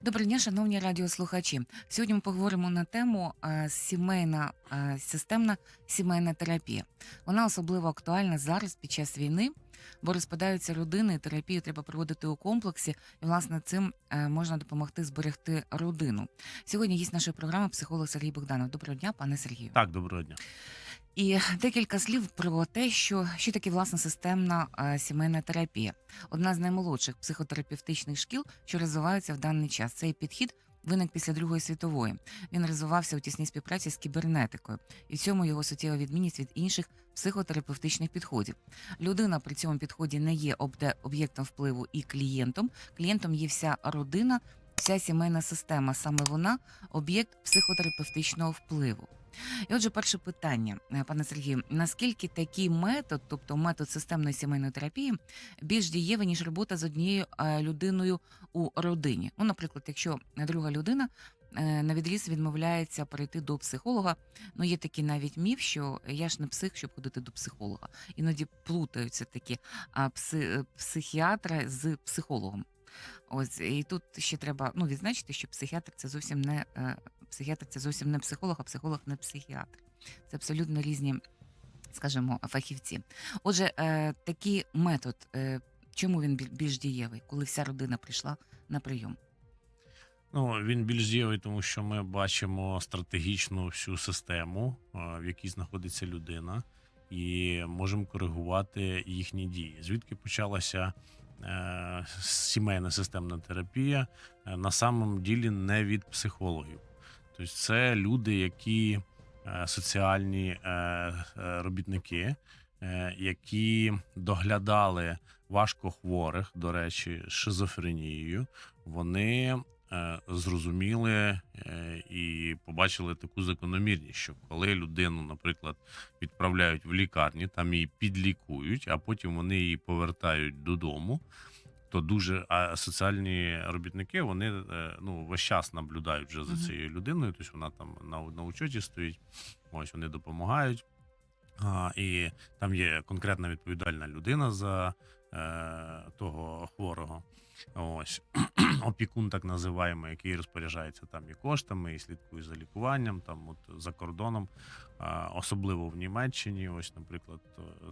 Доброго дня, шановні радіослухачі. Сьогодні ми поговоримо на тему е, сімейна е, системна сімейна терапія. Вона особливо актуальна зараз під час війни, бо розпадаються родини, і терапію треба проводити у комплексі, і власне цим е, можна допомогти зберегти родину. Сьогодні гість нашої програми психолог Сергій Богданов. Доброго дня, пане Сергію. Так, доброго дня. І декілька слів про те, що, що таке власне системна е, сімейна терапія. Одна з наймолодших психотерапевтичних шкіл, що розвиваються в даний час. Цей підхід виник після Другої світової. Він розвивався у тісній співпраці з кібернетикою, і в цьому його суттєва відмінність від інших психотерапевтичних підходів. Людина при цьому підході не є об'єктом впливу і клієнтом. Клієнтом є вся родина, вся сімейна система. Саме вона об'єкт психотерапевтичного впливу. І отже, перше питання, е, пане Сергію, наскільки такий метод, тобто метод системної сімейної терапії, більш дієвий, ніж робота з однією е, людиною у родині? Ну, наприклад, якщо друга людина е, на відріз відмовляється перейти до психолога, ну є такий навіть міф, що я ж не псих, щоб ходити до психолога. Іноді плутаються такі пси, психіатра з психологом. Ось і тут ще треба ну відзначити, що психіатр це зовсім не психіатр це зовсім не психолог, а психолог не психіатр. Це абсолютно різні, скажімо, фахівці. Отже, е, такий метод, е, чому він більш дієвий, коли вся родина прийшла на прийом? Ну він більш дієвий, тому що ми бачимо стратегічну всю систему, е, в якій знаходиться людина, і можемо коригувати їхні дії. Звідки почалася е, сімейна системна терапія? На самом ділі не від психологів. Тобто, це люди, які е, соціальні е, е, робітники, які доглядали важкохворих, до речі, шизофренією. Вони зрозуміли і побачили таку закономірність, що коли людину, наприклад, відправляють в лікарні, там її підлікують, а потім вони її повертають додому. То дуже а соціальні робітники вони е, ну весь час наблюдають вже за цією людиною. Тобто вона там на, на учоті стоїть. Ось вони допомагають. А, і там є конкретна відповідальна людина за е, того хворого. Ось опікун, так називаємо, який розпоряджається там і коштами, і слідкує за лікуванням, там от за кордоном, а, особливо в Німеччині. Ось, наприклад,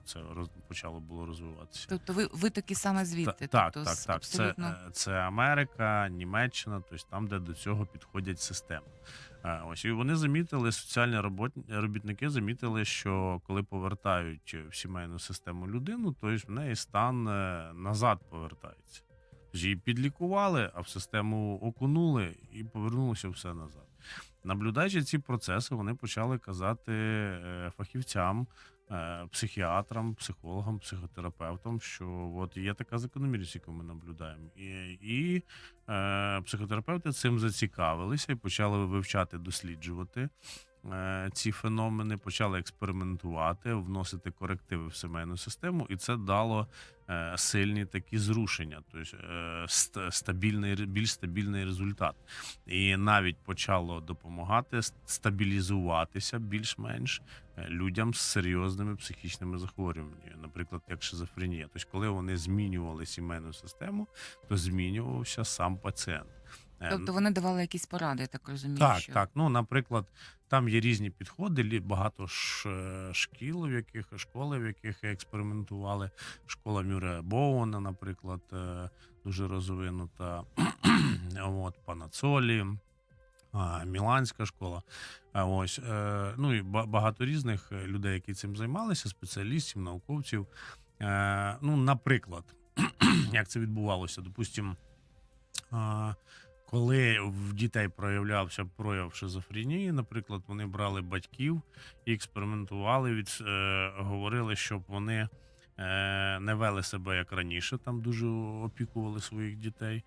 це роз, почало було розвиватися. Тобто ви, ви такі саме звідти? Та- так, тобто так, так. Це, абсолютно е, це Америка, Німеччина, тобто там, де до цього підходять системи. Е, Ось і вони замітили, соціальні робот... робітники замітили, що коли повертають в сімейну систему людину, то в неї стан е, назад повертається. Тобто Її підлікували, а в систему окунули і повернулося все назад. Наблюдаючи ці процеси, вони почали казати е, фахівцям, е, психіатрам, психологам, психотерапевтам, що от є така закономірність, яку ми наблюдаємо. І, і е, психотерапевти цим зацікавилися і почали вивчати, досліджувати. Е, Ці феномени почали експериментувати, вносити корективи в сімейну систему, і це дало е, сильні такі зрушення, тобто стабільний, більш стабільний результат. І навіть почало допомагати стабілізуватися більш-менш людям з серйозними психічними захворюваннями, наприклад, як шизофренія. Тобто, коли вони змінювали сімейну систему, то змінювався сам пацієнт. Тобто вони давали якісь поради, я так розумію. так, що... так. Ну, наприклад, там є різні підходи, лі- багато е, шкіл, в яких школи, в яких експериментували. Школа Мюре Боуена, наприклад, е, дуже розвинута. От Панацолі, а, Міланська школа. А ось е, ну і ба- багато різних людей, які цим займалися, спеціалістів, науковців. Е, Ну, наприклад, як це відбувалося? Допустимо, коли в дітей проявлявся прояв шизофренії, наприклад, вони брали батьків і експериментували, від, е, говорили, щоб вони е, не вели себе як раніше, там дуже опікували своїх дітей.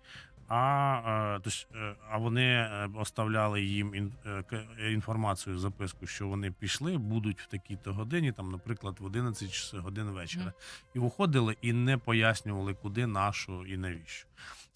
А, е, е, а вони е, оставляли їм ін, е, інформацію, записку, що вони пішли, будуть в такій-то годині, там, наприклад, в 11 годин вечора, Мгм. і виходили і не пояснювали, куди, на що і навіщо.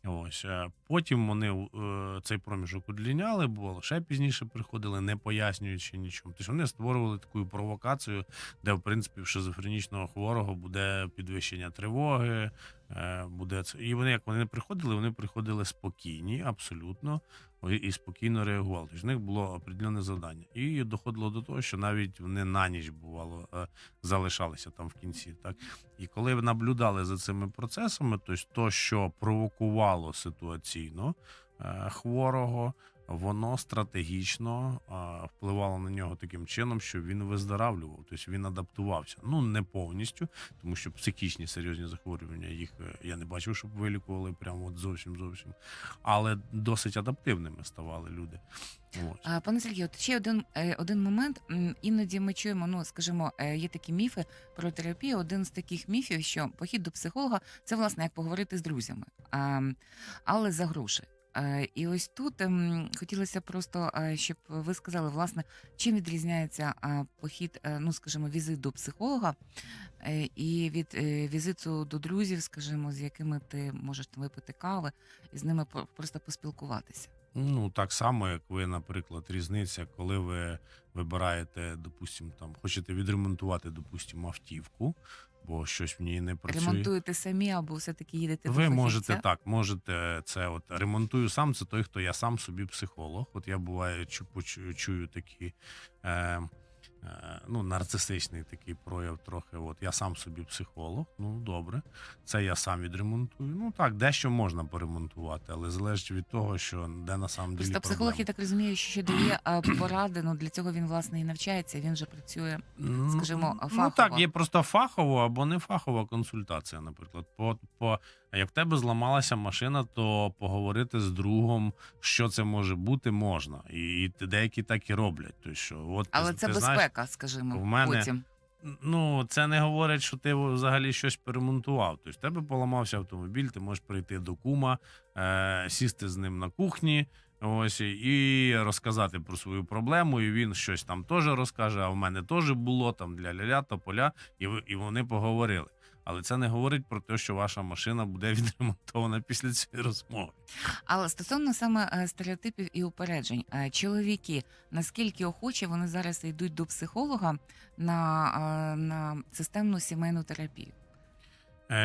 Ось е, Потім вони е, цей проміжок удліняли, бо ще пізніше приходили, не пояснюючи нічого. Тож вони створювали таку провокацію, де, в принципі, в шизофренічного хворого буде підвищення тривоги. е, Буде це. І вони, як вони не приходили, вони приходили спокійні, абсолютно, і- спокійно реагували. Тож в них було определене завдання. І доходило до того, що навіть вони на ніч бувало е, залишалися там в кінці. Так і коли наблюдали за цими процесами, то то, що провокувало ситуаційно е, хворого, воно стратегічно е, впливало на нього таким чином, що він виздоравлював, тобто він адаптувався. Ну не повністю, тому що психічні серйозні захворювання їх е, я не бачив, щоб вилікували прямо от зовсім зовсім, але досить адаптивними ставали люди. Ось. А, Пане Сергію, от ще один, е, один момент. Іноді ми чуємо, ну скажімо, е, є такі міфи про терапію. Один з таких міфів, що похід до психолога це власне як поговорити з друзями, а, але за гроші. І ось тут хотілося просто, щоб ви сказали, власне, чим відрізняється похід, е, ну скажімо, візит до психолога е, і від візиту до друзів, скажімо, з якими ти можеш випити кави і з ними просто поспілкуватися. Ну, так само, як ви, наприклад, різниця, коли ви вибираєте, допустимо, там хочете відремонтувати, допустимо, автівку, бо щось в ній не працює. Ремонтуєте самі або все-таки їдете до Ви фахівця? можете так, можете це от ремонтую сам. Це той, хто я сам собі психолог. От я буває чу, чую такі. Е, е, Ну, нарцисичний такий прояв трохи. От я сам собі психолог. Ну добре, це я сам відремонтую. Ну так, дещо можна поремонтувати, але залежить від того, що де на самом ділі Просто психолог, я так розумію, що ще дає поради. Ну для цього він власне і навчається. Він же працює. Скажімо, Ну так, є просто фахова або не фахова консультація, наприклад. По, по, як в тебе зламалася машина, то поговорити з другом, що це може бути, можна. І, і деякі так і роблять. Тобто, що, от, Але ти, це ти безпека, знаєш, скажімо, в мене- потім. ну, це не говорить, що ти взагалі щось перемонтував. Тобто, в тебе поламався автомобіль, ти можеш прийти до кума, е, сісти з ним на кухні. Ось і розказати про свою проблему, і він щось там теж розкаже. А в мене теж було там для ля-ля, тополя, і і вони поговорили. Але це не говорить про те, що ваша машина буде відремонтована після цієї розмови. Але стосовно саме е, стереотипів і упереджень, е, чоловіки наскільки охоче вони зараз йдуть до психолога на, е, на системну сімейну терапію?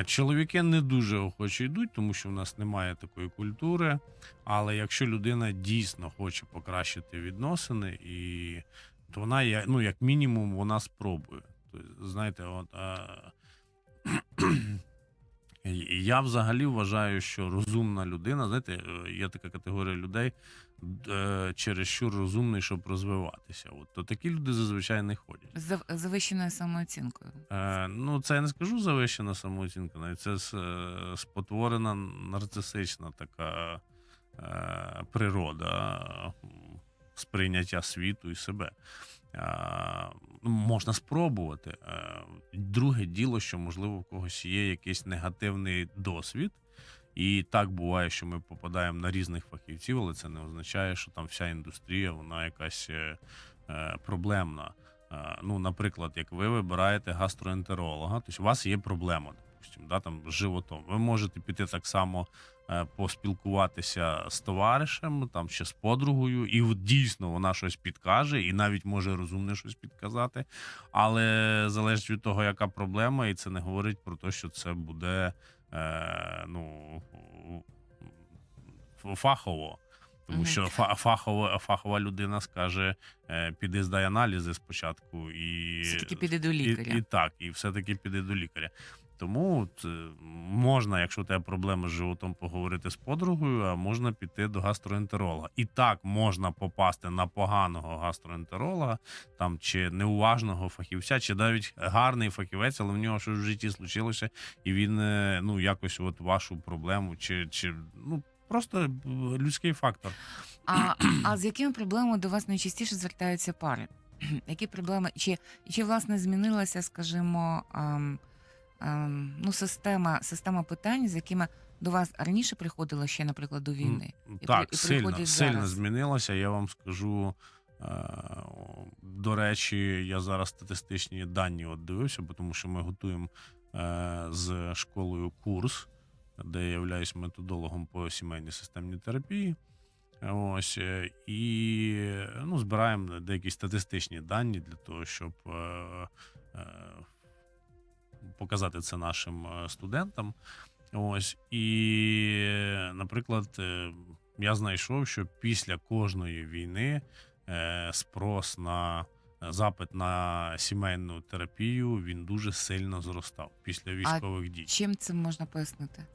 Чоловіки не дуже охоче йдуть, тому що в нас немає такої культури. Але якщо людина дійсно хоче покращити відносини, і то вона ну, як мінімум, вона спробує. Тобто, знаєте, от. І я взагалі вважаю, що розумна людина, знаєте, е, є така категорія людей, е, чересчур розумний, щоб розвиватися. От то такі люди зазвичай не ходять. З завищеною самооцінкою. Е, ну, це я не скажу завищена самооцінка, навіть це е, спотворена нарцисична така е, природа сприйняття світу і себе. Е, можна спробувати. Е, друге діло, що можливо в когось є якийсь негативний досвід. І так буває, що ми попадаємо на різних фахівців, але це не означає, що там вся індустрія вона якась е, е, проблемна. Ну, наприклад, як ви вибираєте гастроентеролога, тобто у вас є проблема, допустим, да, там, з животом. Ви можете піти так само поспілкуватися з товаришем там, чи з подругою, і от дійсно вона щось підкаже, і навіть може розумне щось підказати. Але залежить від того, яка проблема, і це не говорить про те, що це буде е, ну, фахово. Тому що фахова, фахова людина скаже: е, піди здай аналізи спочатку і, Все-таки піде до і, лікаря. і так, і все-таки піде до лікаря. Тому е, можна, якщо у тебе проблеми з животом, поговорити з подругою, а можна піти до гастроентеролога. І так можна попасти на поганого гастроентеролога, там чи неуважного фахівця, чи навіть гарний фахівець, але в нього щось в житті случилося, і він е, ну якось от вашу проблему, чи, чи ну просто е, людський фактор. А, а з якими проблемами до вас найчастіше звертаються пари? Які проблеми? Чи, чи власне змінилася, скажімо, ем, ну, система, система питань, з якими до вас раніше приходило ще, наприклад, до війни? І Так, при- і сильно, сильно зараз. змінилося. Я вам скажу. е, До речі, я зараз статистичні дані от дивився, бо тому що ми готуємо е, з школою курс де я являюсь методологом по сімейній системній терапії. Ось е, і ну, збираємо деякі статистичні дані для того, щоб показати це нашим е, студентам. Ось і, наприклад, е, я знайшов, що після кожної війни е, спрос на запит на сімейну терапію він дуже сильно зростав після військових дій. Чим це можна пояснити?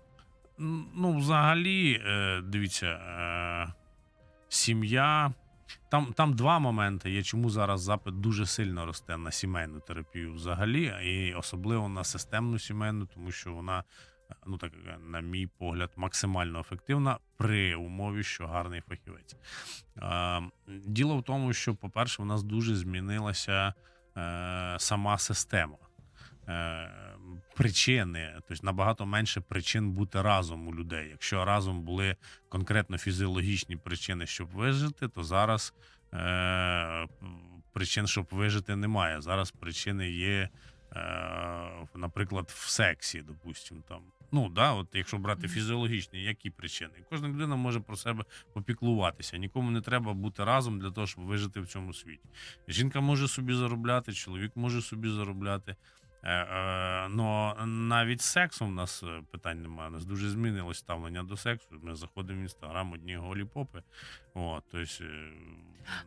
Ну, взагалі, дивіться, сім'я. Там, там два моменти є, чому зараз запит дуже сильно росте на сімейну терапію взагалі, і особливо на системну сімейну, тому що вона, е, ну так е, на мій погляд, максимально ефективна при умові, що гарний фахівець. Е, Діло в тому, що, по-перше, у нас дуже змінилася сама система. Е, Причини, тобто набагато менше причин бути разом у людей. Якщо разом були конкретно фізіологічні причини, щоб вижити, то зараз е, причин, щоб вижити, немає. Зараз причини є, е, наприклад, в сексі, допустимо, там. Ну да, от якщо брати фізіологічні, які причини? Кожна людина може про себе попіклуватися. Нікому не треба бути разом для того, щоб вижити в цьому світі. Жінка може собі заробляти, чоловік може собі заробляти. Е, е, но навіть з сексом в нас е, питань немає. У нас дуже змінилось ставлення до сексу. Ми заходимо в інстаграм, одні голі попи. От, тобто,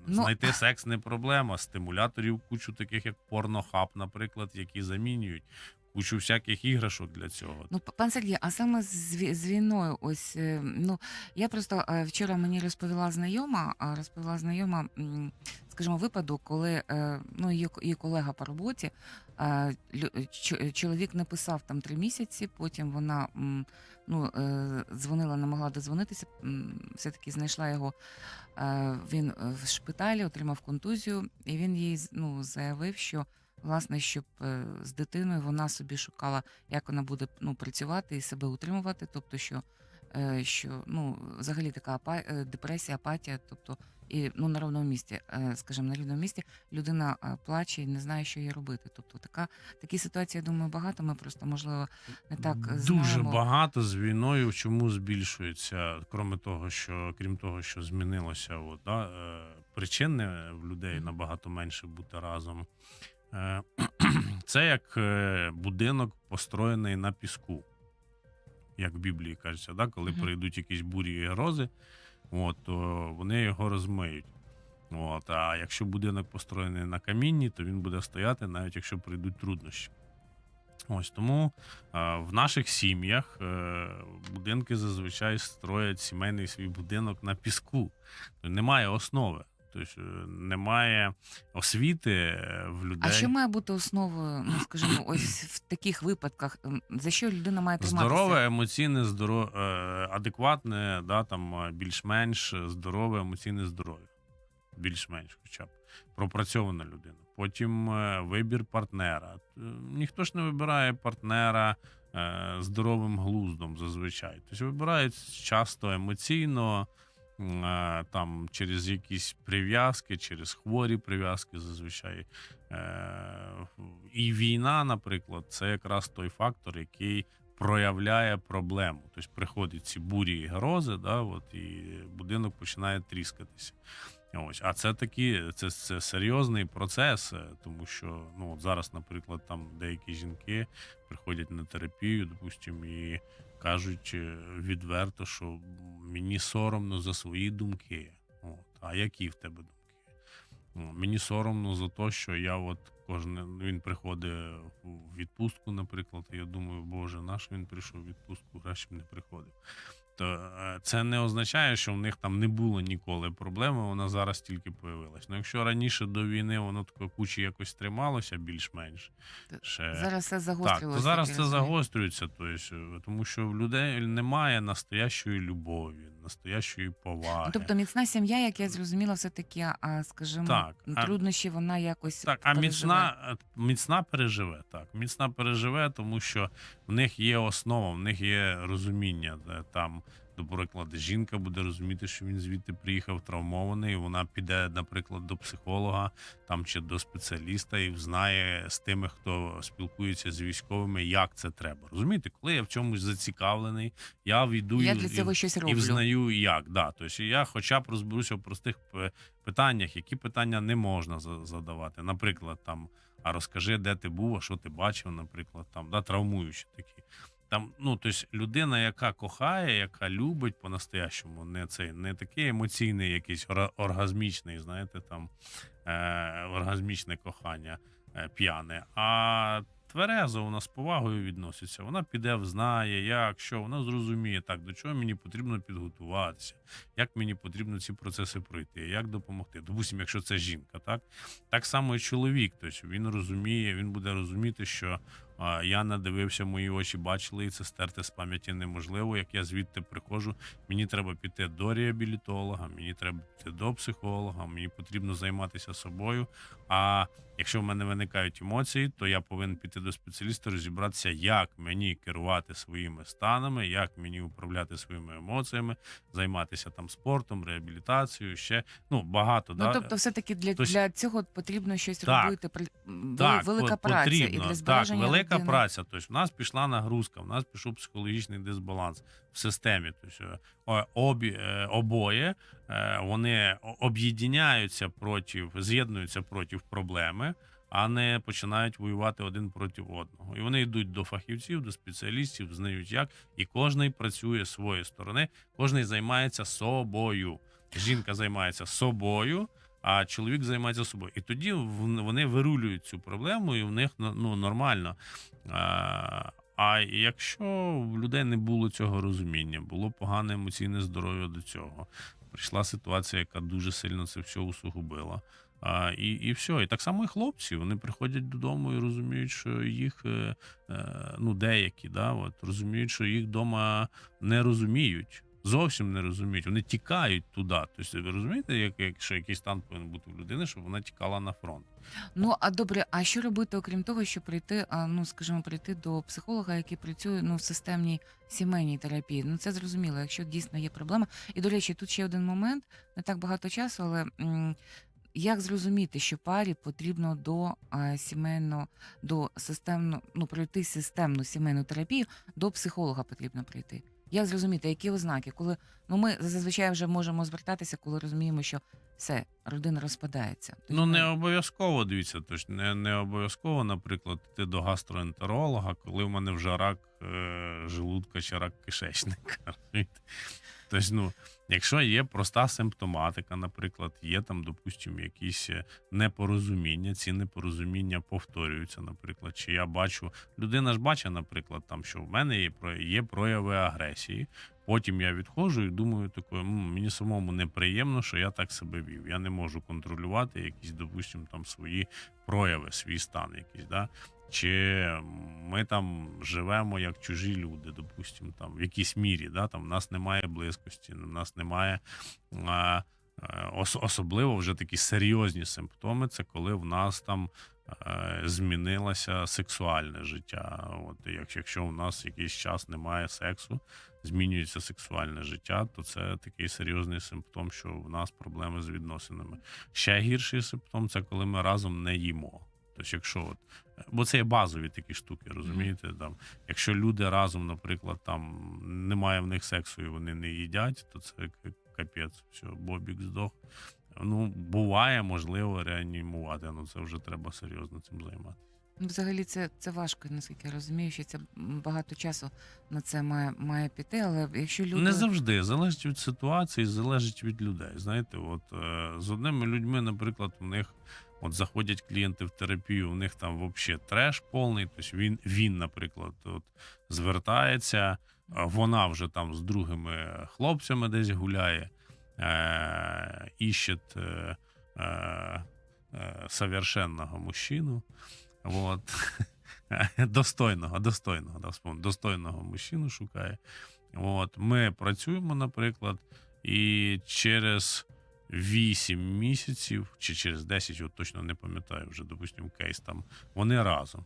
Ну, знайти секс не проблема. Стимуляторів кучу таких, як порнохаб, наприклад, які замінюють кучу всяких іграшок для цього. Ну, пан Сергій, а саме з, з війною, ось е, ну я просто е, вчора мені розповіла знайома, розповіла знайома, скажімо, випадок, коли е, ну її, колега по роботі, е, чоловік не писав там три місяці. Потім вона ну дзвонила, не могла дозвонитися. м, Все таки знайшла його. Він в шпиталі отримав контузію, і він їй ну заявив, що. Власне, щоб е, з дитиною вона собі шукала, як вона буде ну, працювати і себе утримувати. Тобто, що, е, що ну, взагалі така апа, е, депресія, апатія, тобто, і ну, на рівному місці, скажімо, на рівному місці людина плаче і не знає, що їй робити. Тобто, така такі ситуації, я думаю, багато. Ми просто можливо не так Дуже знаємо. багато з війною. Чому збільшується, крім того, що крім того, що змінилося, от, да, причин в людей набагато менше бути разом. Е, Це як е, будинок, построєний на піску, як в Біблії кажеться, да? коли прийдуть якісь бурі і грози, от, то вони його розмиють. От, а якщо будинок построєний на камінні, то він буде стояти, навіть якщо прийдуть труднощі. Ось тому е, в наших сім'ях е, будинки зазвичай строять сімейний свій будинок на піску. Немає основи, тобто е, немає освіти е, в людей. А що має бути основою, ну скажімо, ось в таких випадках, за що людина має триматися? Здорове, емоційне, здоро... е, адекватне, да, там, е, більш-менш здорове емоційне здоров'я. Більш-менш, хоча б пропрацьована людина. Потім вибір партнера. Ніхто ж не вибирає партнера здоровим глуздом зазвичай. Тобто вибирають часто емоційно, там, через якісь прив'язки, через хворі прив'язки зазвичай. Е, І війна, наприклад, це якраз той фактор, який проявляє проблему. Тобто приходять ці бурі і грози, да, от, і будинок починає тріскатися. Ось, а це такі, це, це серйозний процес, е, тому що ну от зараз, наприклад, там деякі жінки приходять на терапію, допустимо, і кажуть е, відверто, що мені соромно за свої думки. От, а які в тебе думки? Ну, Мені соромно за те, що я от кожен він приходить в відпустку, наприклад. І я думаю, боже, наш він прийшов в відпустку, краще б не приходив. То е, це не означає, що в них там не було ніколи проблеми, вона зараз тільки появилась. Ну, якщо раніше до війни воно тако кучі якось трималося більш-менш, ще Зараз все так, то зараз це загострюється, тобто, тому що в людей немає настоящої любові, настоящої поваги. Тобто міцна сім'я, як я зрозуміла, все таки, а скажімо, Так, а- труднощі вона якось Так, а переживе. міцна, е, міцна переживе. Так, міцна переживе, тому що в них є основа, в них є розуміння. Там До прикладу, жінка буде розуміти, що він звідти приїхав травмований. Вона піде, наприклад, до психолога там чи до спеціаліста і знає з тими, хто спілкується з військовими, як це треба. Розумієте, коли я в чомусь зацікавлений, я війду Я і- для і- цього щось і взнаю як. Да. Тобто я хоча б розберуся в простих питаннях, які питання не можна за- задавати. Наприклад, там, а розкажи, де ти був, а що ти бачив, наприклад, там, да, травмуючі такі. Там, ну, тобто, людина, яка кохає, яка любить по-настоящому, не цей, не такий емоційний, якийсь оргазмічний, знаєте, там е, оргазмічне кохання е, п'яне, а тверезо вона з повагою відноситься. Вона піде, знає, як, що, вона зрозуміє, так, до чого мені потрібно підготуватися, як мені потрібно ці процеси пройти, як допомогти. Допустимо, якщо це жінка, так? Так само і чоловік. Тобто він розуміє, він буде розуміти, що а, я надивився, мої очі бачили, і це стерти з пам'яті неможливо. Як я звідти приходжу, мені треба піти до реабілітолога, мені треба піти до психолога, мені потрібно займатися собою. А якщо в мене виникають емоції, то я повинен піти до спеціаліста, розібратися, як мені керувати своїми станами, як мені управляти своїми емоціями, займатися там спортом, реабілітацією, ще ну багато Ну, да? тобто, все-таки для, Тобто- для цього потрібно щось Так. робити. при- Так, велика по- праця. І потрібно. для так, велика людини. праця. Тобто, в нас пішла нагрузка, в нас пішов психологічний дисбаланс в системі. Тобто, обі, е, обоє е, вони о- об'єднаються проти, з'єднуються проти проблеми. А не починають воювати один проти одного. І вони йдуть до фахівців, до спеціалістів, знають як, і кожний працює з своєї сторони, кожний займається собою. Жінка займається собою, а чоловік займається собою. І тоді вони вирулюють цю проблему, і в них ну, нормально. А, а якщо в людей не було цього розуміння, було погане емоційне здоров'я до цього, прийшла ситуація, яка дуже сильно це все усугубила. А, і, і все. І так само і хлопці. Вони приходять додому і розуміють, що їх е, е, ну, деякі, да, от, розуміють, що їх вдома не розуміють. Зовсім не розуміють. Вони тікають туди. Тобто, ви розумієте, як, якщо якийсь стан повинен бути в людини, щоб вона тікала на фронт. Ну а добре, а що робити, окрім того, щоб прийти, ну скажімо, прийти до психолога, який працює ну в системній сімейній терапії? Ну це зрозуміло, якщо дійсно є проблема. І до речі, тут ще один момент, не так багато часу, але м, як зрозуміти, що парі потрібно до а, сімейно, до системно, ну пройти системну сімейну терапію, до психолога потрібно прийти. Як зрозуміти, які ознаки, коли ну ми зазвичай вже можемо звертатися, коли розуміємо, що все, родина розпадається. Тоді Ну не обов'язково дивіться. Тож не, не обов'язково, наприклад, йти до гастроентеролога, коли в мене вже рак е, желудка чи рак кишечника. розумієте? Тобто, ну, якщо є проста симптоматика, наприклад, є там, допустимо, якісь е, непорозуміння, ці непорозуміння повторюються, наприклад, чи я бачу, людина ж бачить, наприклад, там, що в мене є, є прояви агресії. Потім я відходжу і думаю, такою, мені самому неприємно, що я так себе вів. Я не можу контролювати якісь, допустимо, там свої прояви, свій стан якийсь. Да? Чи ми там живемо як чужі люди, допустимо, там в якійсь мірі, да? там в нас немає близькості, в нас немає. А, ос- особливо вже такі серйозні симптоми, це коли в нас там е, змінилося сексуальне життя. От якщо, у нас якийсь час немає сексу, змінюється сексуальне життя, то це такий серйозний симптом, що в нас проблеми з відносинами. Ще гірший симптом це коли ми разом не їмо. Тобто, якщо от, бо це є базові такі штуки, розумієте? Там, якщо люди разом, наприклад, там немає в них сексу і вони не їдять, то це капець, все, Бобік здох. Ну, буває, можливо, реанімувати, але це вже треба серйозно цим займатися. Ну, Взагалі, це, це важко, наскільки я розумію, що це багато часу на це має, має піти. Але якщо люди Не завжди залежить від ситуації, залежить від людей. Знаєте, от е, з одними людьми, наприклад, в них от заходять клієнти в терапію, у них там взагалі треш повний. Тобто він, він, наприклад, от звертається, вона вже там з другими хлопцями десь гуляє, е, іщет е, е, е, совершенного мужчину. Вот. Достойного, достойного, да, достойного мужчину шукає. От, ми працюємо, наприклад, і через 8 місяців чи через 10, от точно не пам'ятаю вже, допустимо, кейс там, вони разом.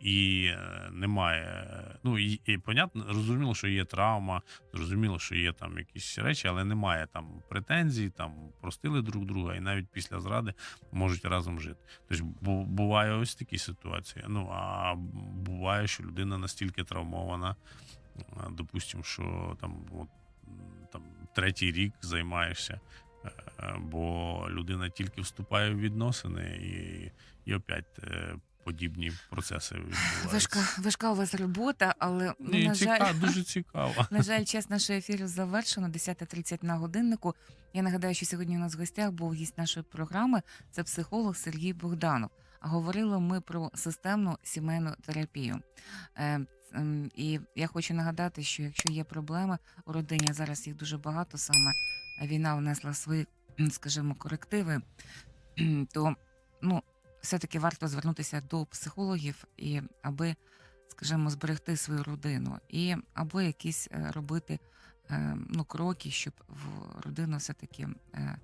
і е, немає. Ну і, і понятно, розуміло, що є травма, зрозуміло, що є там якісь речі, але немає там претензій, там простили друг друга, і навіть після зради можуть разом жити. Тобто буває ось такі ситуації. Ну а буває, що людина настільки травмована, допустимо, що там от, там третій рік займаєшся. Е, Бо людина тільки вступає в відносини і, і опять е, подібні процеси відбуваються. Важка, важка у вас робота, але ну, Ні, на жаль, дуже цікаво. На жаль, час нашого ефіру завершено. 10.30 на годиннику. Я нагадаю, що сьогодні у нас в гостях був гість нашої програми. Це психолог Сергій Богданов. А говорили ми про системну сімейну терапію. Е, і я хочу нагадати, що якщо є проблеми у родині, зараз їх дуже багато, саме війна внесла свої, скажімо, корективи, то ну, все-таки варто звернутися до психологів, і аби скажімо, зберегти свою родину, і або якісь е, робити е, ну, кроки, щоб в родина все-таки е,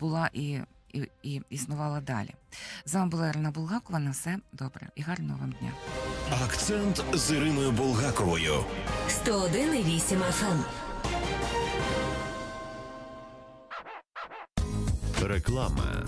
була і, і, і існувала далі. З вами була Ірина Булгакова. На все добре і гарного вам дня. Акцент з Іриною Булгаковою. 101,8 FM. Реклама.